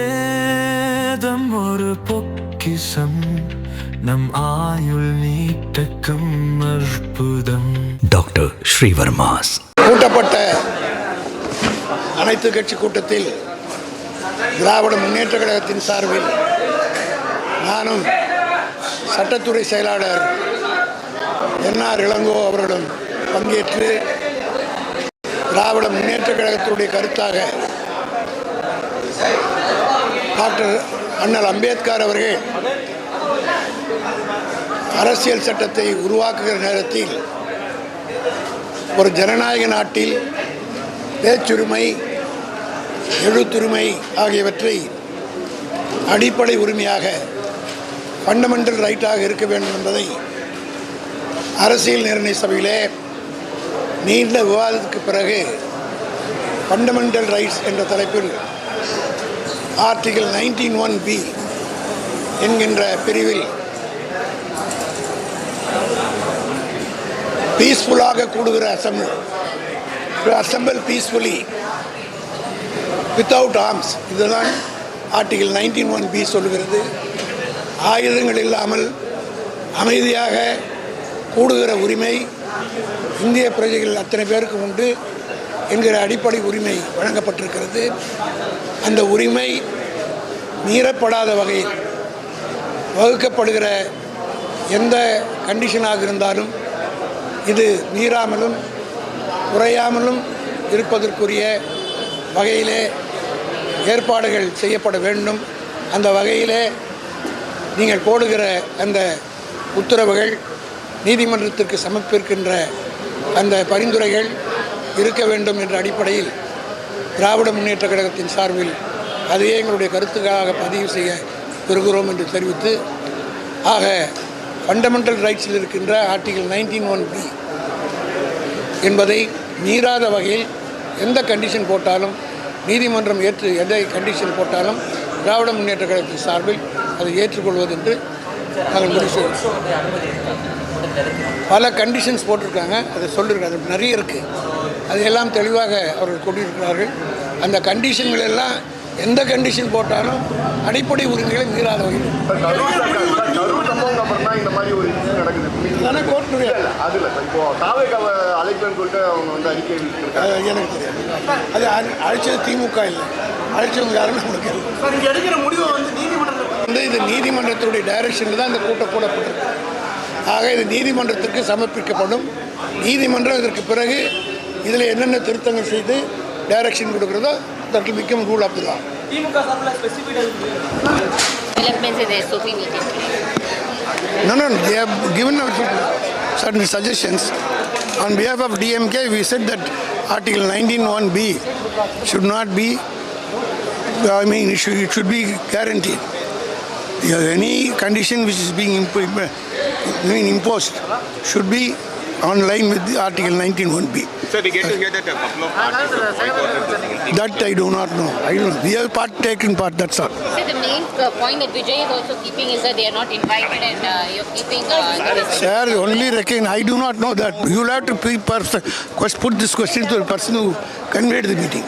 ஆயுர்வேதம் ஒரு பொக்கிசம் நம் ஆயுள் நீட்டக்கும் அற்புதம். டாக்டர் ஸ்ரீவர்மாஸ். கூட்டப்பட்ட அனைத்து கட்சி கூட்டத்தில் திராவிட முன்னேற்ற கழகத்தின் சார்பில் நானும் சட்டத்துறை செயலாளர் என்ஆர் இளங்கோ அவர்களும் பங்கேற்று திராவிட முன்னேற்ற கழகத்தினுடைய கருத்தாக டாக்டர் அண்ணல் அம்பேத்கர் அவர்கள் அரசியல் சட்டத்தை உருவாக்குகிற நேரத்தில் ஒரு ஜனநாயக நாட்டில் பேச்சுரிமை எழுத்துரிமை ஆகியவற்றை அடிப்படை உரிமையாக ஃபண்டமெண்டல் ரைட்டாக இருக்க வேண்டும் என்பதை அரசியல் நிர்ணய சபையிலே நீண்ட விவாதத்துக்கு பிறகு ஃபண்டமெண்டல் ரைட்ஸ் என்ற தலைப்பில் ஆர்டிகல் நைன்டீன் ஒன் பி என்கின்ற பிரிவில் பீஸ்ஃபுல்லாக கூடுகிற assemble assemble peacefully without arms இதுதான் ஆர்டிகல் நைன்டீன் ஒன் பி சொல்கிறது. ஆயுதங்கள் இல்லாமல் அமைதியாக கூடுகிற உரிமை இந்திய பிரஜைகள் அத்தனை பேருக்கு உண்டு என்கிற அடிப்படை உரிமை வழங்கப்பட்டிருக்கிறது. அந்த உரிமை மீறப்படாத வகையில் வகுக்கப்படுகிற எந்த கண்டிஷனாக இருந்தாலும் இது மீறாமலும் குறையாமலும் இருப்பதற்குரிய வகையிலே ஏற்பாடுகள் செய்யப்பட வேண்டும். அந்த வகையிலே நீங்கள் போடுகிற அந்த உத்தரவுகள் நீதிமன்றத்திற்கு சமர்ப்பிக்கின்ற அந்த பரிந்துரைகள் இருக்க வேண்டும் என்ற அடிப்படையில் திராவிட முன்னேற்ற கழகத்தின் சார்பில் அதையே எங்களுடைய கருத்துக்களாக பதிவு செய்ய பெறுகிறோம் என்று தெரிவித்து ஆக ஃபண்டமெண்டல் ரைட்ஸில் இருக்கின்ற ஆர்டிகிள் நைன்டீன் ஒன் பி என்பதை மீறாத வகையில் எந்த கண்டிஷன் போட்டாலும் நீதிமன்றம் ஏற்று எந்த கண்டிஷன் போட்டாலும் திராவிட முன்னேற்ற கழகத்தின் சார்பில் அதை ஏற்றுக்கொள்வது என்று நாங்கள் முடிச்சு பல கண்டிஷன்ஸ் போட்டிருக்காங்க. அதை சொல்லியிருக்காங்க அது நிறைய இருக்குது அதையெல்லாம் தெளிவாக அவர்கள் கொண்டிருக்கிறார்கள் அந்த கண்டிஷன்கள் எல்லாம் எந்த கண்டிஷன் போட்டாலும் அடிப்படை உரிமைகளை மீறாத வகையில். விட்டுருக்காங்க அது எனக்கு தெரியாது. அது அழி- அழைச்சது திமுக இல்லை. அழைச்சவங்க யாருன்னு நமக்கு தெரியும் சார் இங்க எடுக்கிற முடிவை வந்து இது நீதிமன்றத்துடைய டைரக்ஷனில் தான் இந்த கூட்டம் கூடப்பட்டிருக்கு ஆக இது நீதிமன்றத்திற்கு சமர்ப்பிக்கப்படும். நீதிமன்றம் இதற்கு பிறகு இதில் என்னென்ன திருத்தங்கள் செய்து direction கொடுக்குறதோ that become rule of law DMK. No, no, they have given certain suggestions. On behalf of DMK, we said that Article 19.1b should not be, I mean, it should, it should be guaranteed. Yeah, Any condition which is being impo- I mean, imposed should be on line with the Article 19.1b. Sir, we get to hear that a couple of parties of boycott That I do not know. I don't know. We have part, taken part, that's all. See, the main uh, point that Vijay is also keeping is that they are not invited and uh, you're keeping uh. Sir, only reckon, I do not know that. You'll have to pre- pers- quest- put this question to the person who convened the meeting.